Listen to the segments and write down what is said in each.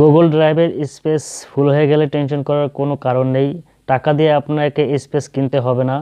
Google ড্রাইভের space ফুল হয়ে গেলে টেনশন করার কোনো কারণ নেই। টাকা দিয়ে আপনাকে স্পেস কিনতে হবে না।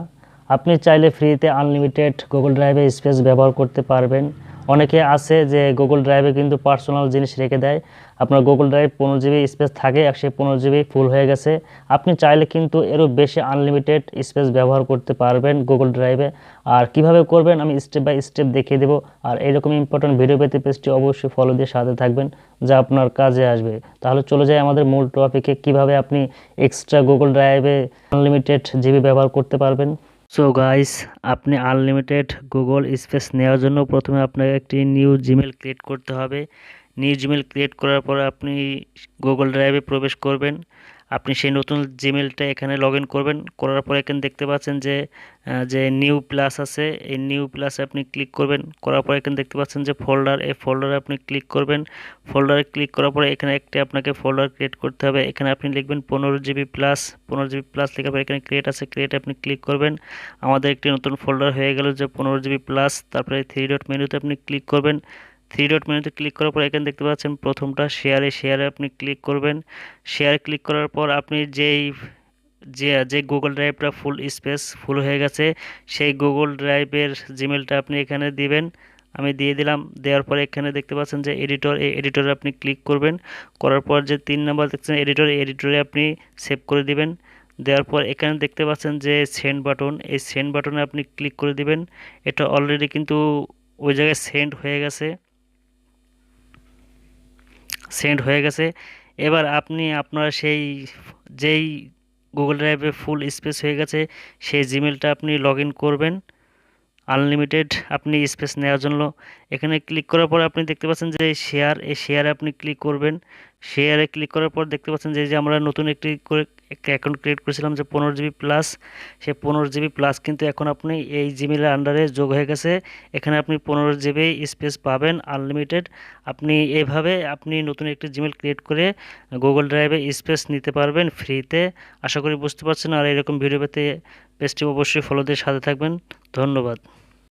আপনি চাইলে ফ্রিতে আনলিমিটেড গুগল ড্রাইভে স্পেস ব্যবহার করতে পারবেন। অনেকে আছে যে গুগল ড্রাইভে কিন্তু পার্সোনাল জিনিস রেখে দেয়। আপনার গুগল ড্রাইভ পনেরো জিবি স্পেস থাকে সেই পনেরো জিবি ফুল হয়ে গেছে। আপনি চাইলে কিন্তু এরও বেশি আনলিমিটেড স্পেস ব্যবহার করতে পারবেন গুগল ড্রাইভে আর কীভাবে করবেন আমি স্টেপ বাই স্টেপ দেখিয়ে দেবো। আর এরকম ইম্পর্টেন্ট ভিডিও পেতে পেজটি অবশ্যই ফলো দিয়ে সাথে থাকবেন, যা আপনার কাজে আসবে। তাহলে চলে যায় আমাদের মূল টপিকে কীভাবে আপনি এক্সট্রা গুগল ড্রাইভে আনলিমিটেড জিবি ব্যবহার করতে পারবেন? সো গাইস আপনি আনলিমিটেড গুগল স্পেস নেওয়ার জন্য প্রথমে আপনাকে একটি নিউ জিমেল ক্রিয়েট করতে হবে। নিউ জিমেল ক্রিয়েট করার পর আপনি গুগল ড্রাইভে প্রবেশ করবেন। আপনি সেই নতুন জিমেলটা এখানে লগ করবেন। করার পর এখানে দেখতে পাচ্ছেন যে যে নিউ প্লাস আছে, এই নিউ প্লাসে আপনি ক্লিক করবেন। করার পর এখানে দেখতে পাচ্ছেন যে ফোল্ডার এই ফোল্ডারে আপনি ক্লিক করবেন। ফোল্ডারে ক্লিক করার পরে এখানে একটি আপনাকে ফোল্ডার ক্রিয়েট করতে হবে। এখানে আপনি লিখবেন পনেরো জিবি প্লাস পনেরো জিবি প্লাস লেখার পরে এখানে ক্রিয়েট আছে ক্রিয়েট আপনি ক্লিক করবেন। আমাদের একটি নতুন ফোল্ডার হয়ে গেল যে পনেরো জিবি প্লাস তারপরে থ্রি ডট মেনুতে আপনি ক্লিক করবেন। থ্রি ডট মেনুতে ক্লিক করার পর এখানে দেখতে পাচ্ছেন প্রথমটা শেয়ারে শেয়ারে আপনি ক্লিক করবেন। শেয়ারে ক্লিক করার পর আপনি যেই, যে যে গুগল ড্রাইভটা ফুল স্পেস ফুল হয়ে গেছে, সেই গুগল ড্রাইভের জিমেলটা আপনি এখানে দিবেন। আমি দিয়ে দিলাম, দেওয়ার পরে এখানে দেখতে পাচ্ছেন যে এডিটর এই এডিটরে আপনি ক্লিক করবেন। করার পর যে তিন নাম্বার দেখছেন এডিটর এডিটরে আপনি সেভ করে দিবেন। দেওয়ার পর এখানে দেখতে পাচ্ছেন যে সেন্ড বাটন এই সেন্ড বাটনে আপনি ক্লিক করে দিবেন। এটা অলরেডি কিন্তু ওই জায়গায় সেন্ড হয়ে গেছে। সেন্ড হয়ে গেছে। এবার আপনি আপনার সেই, যেই গুগল ড্রাইভে ফুল স্পেস হয়ে গেছে, সেই জিমেলটা আপনি লগ করবেন। আনলিমিটেড আপনি স্পেস নেওয়ার জন্য। এখানে ক্লিক করার পর আপনি দেখতে পাচ্ছেন যে শেয়ার এই শেয়ারে আপনি ক্লিক করবেন। শেয়ারে ক্লিক করার পর দেখতে পাচ্ছেন যে আমরা নতুন একটি করে একটা অ্যাকাউন্ট ক্রিয়েট করেছিলাম যে পনেরো জিবি প্লাস সেই পনেরো জিবি প্লাস কিন্তু এখন আপনি এই জিমেলের আন্ডারে যোগ হয়ে গেছে। এখানে আপনি পনেরো জিবি স্পেস পাবেন আনলিমিটেড আপনি এইভাবে আপনি নতুন একটি জিমেল ক্রিয়েট করে গুগল ড্রাইভে স্পেস নিতে পারবেন ফ্রিতে আশা করি বুঝতে পারছেন। আর এরকম ভিডিও পেতে পেজটি অবশ্যই ফলো দিয়ে সাথে থাকবেন। ধন্যবাদ।